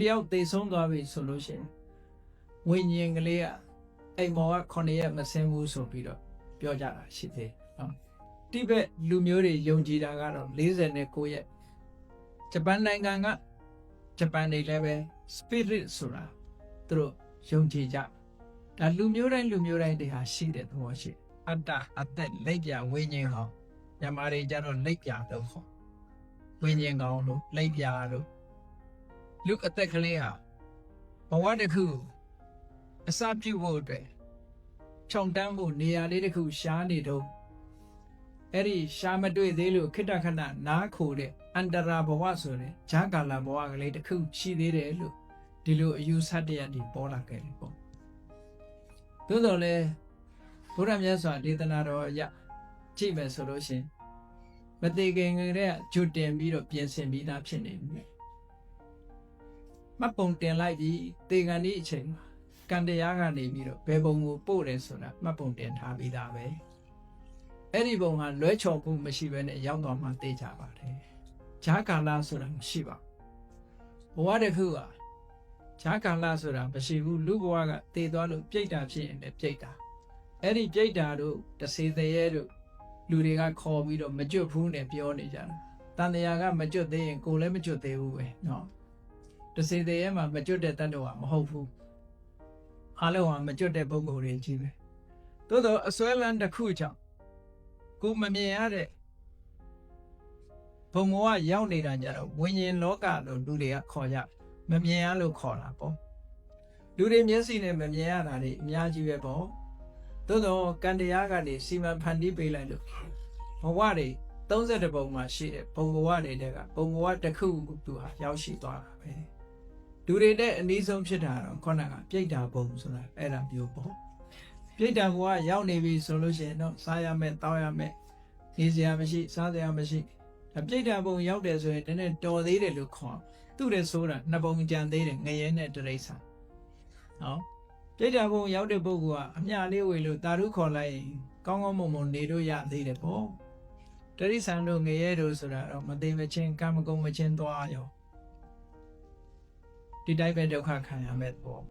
တယောက်သေဆုံးသွားပြီဆိုလို့ရှိရင်ဝိညာဉ်ကလေးကအိမ်မော်က9ရက်မဆင်းဘူးဆိုပြီးတော့ပြောကြတာရှိသေးတယ်နော်တိဘက်လူမျိုးတွေယုံကြည်တာကတော့49ရက်ဂျပန်နိုင်ငံကဂျပန်တွေလည်းပဲ spirit ဆိုတာသူတို့ယုံကြည်ကြဒါလူမျိုးတိုင်းလူမျိုးတိုင်းတွေဟာရှိတဲ့သဘောရှိတယ်အတ္တအသက်လက်ပြဝိညာဉ်ဟောညမာတွေကြတော့လက်ပြတော့ခေါ်ဝိညာဉ်ကောင်လို့လက်ပြလို့ လူအသက်ကလေးဟာဘဝတစ်ခုအစပြုဖို့အတွက်ခြုံတန်းဖို့နေရာလေးတစ်ခုရှားနေတော့အဲ့ဒီရှားမတွေ့သေးလို့ခိတ္တခဏနားခိုတဲ့အန္တရာဘဝဆိုတဲ့ဂျာကာလာဘဝကလေးတစ်ခုရှိသေးတယ်လို့ဒီလိုအယူဆတရတွေပေါ်လာခဲ့တယ်ပေါ့သို့တော်လည်းဘုရားမြတ်စွာဒေသနာတော်အရကြည့်မယ်ဆိုလို့ရှရင်မသေးခင်ကတည်းကဂျွတ်တင်ပြီးတော့ပြင်ဆင်ပြီးသားဖြစ်နေပြီ မှတ်ပုံတင်လိုက်ပြီးတေကန်ဒီအချိန်မှာကံတရားကနေပြီးတော့ဘယ်ပုံကိုပို့တယ်ဆိုတာမှတ်ပုံတင်ထားပြီးသားပဲအဲ့ဒီပုံကလွဲချော်မှုမရှိဘဲနဲ့ရောက်သွားမှသိကြပါတယ်ဂျာကာလာဆိုတာမရှိပါဘူးဘဝတစ်ခုကဂျာကာလာဆိုတာမရှိဘူးလူဘဝကတည်သွားလို့ပြိတ္တာဖြစ်ရင်လည်းပြိတ္တာအဲ့ဒီပြိတ္တာတို့တစေတရေတို့လူတွေကခေါ်ပြီးတော့မကြွတ်ဘူးနဲ့ပြောနေကြတာတန်တရားကမကြွတ်သေးရင်ကိုယ်လည်းမကြွတ်သေးဘူးပဲเนาะ တစေတရေမှာမကြွတ်တဲ့တတ်တော်ကမဟုတ်ဘူးအားလုံးကမကြွတ်တဲ့ပုံကိုယ်တွေကြီးပဲသို့တော့အစွဲလန်းတစ်ခုကြောင့်ကိုယ်မမြင်ရတဲ့ဘုံဘဝရောက်နေတာကြတော့ဝิญဉ်လောကလို့လူတွေကခေါ်ကြမမြင်ရလို့ခေါ်တာပေါ့လူတွေမျက်စိနဲ့မမြင်ရတာတွေအများကြီးပဲပေါ့သို့တော့ကံတရားကနေစီမံဖန်တီးပေးလိုက်လို့ဘဝတွေ32ပုံမှာရှိတဲ့ဘုံဘဝတွေတဲ့ကဘုံဘဝတစ်ခုသူဟာရောက်ရှိသွားတာပဲ လူတွေတဲ့အနည်းဆုံးဖြစ်တာတော့ခေါင်းကပြိတ္တာဘုံဆိုတာအဲ့ဒါမျိုးပေါ့ပြိတ္တာဘဝရောက်နေပြီဆိုလို့ရှိရင်တော့စားရမယ်တောက်ရမယ်နေစရာမရှိ စားစရာမရှိဒါပြိတ္တာဘုံရောက်တယ်ဆိုရင်တနေ့တော်သေးတယ်လို့ခေါ်သူ့တဲ့ဆိုတာနှစ်ပုံကြံသေးတယ်ငရဲနဲ့တရိษံနော်ပြိတ္တာဘုံရောက်တဲ့ပုဂ္ဂိုလ်ကအမျှလေးဝေလို့တာရုခေါ်လိုက်ရင်ကောင်းကောင်းမွန်မွန်နေလို့ရသေးတယ်ပေါ့တရိษံတို့ငရဲတို့ဆိုတာတော့မသိမချင်းကံမကုံမချင်းသွားရော ဒီတိုင်းပဲဒုက္ခခံရမဲ့ပေါ့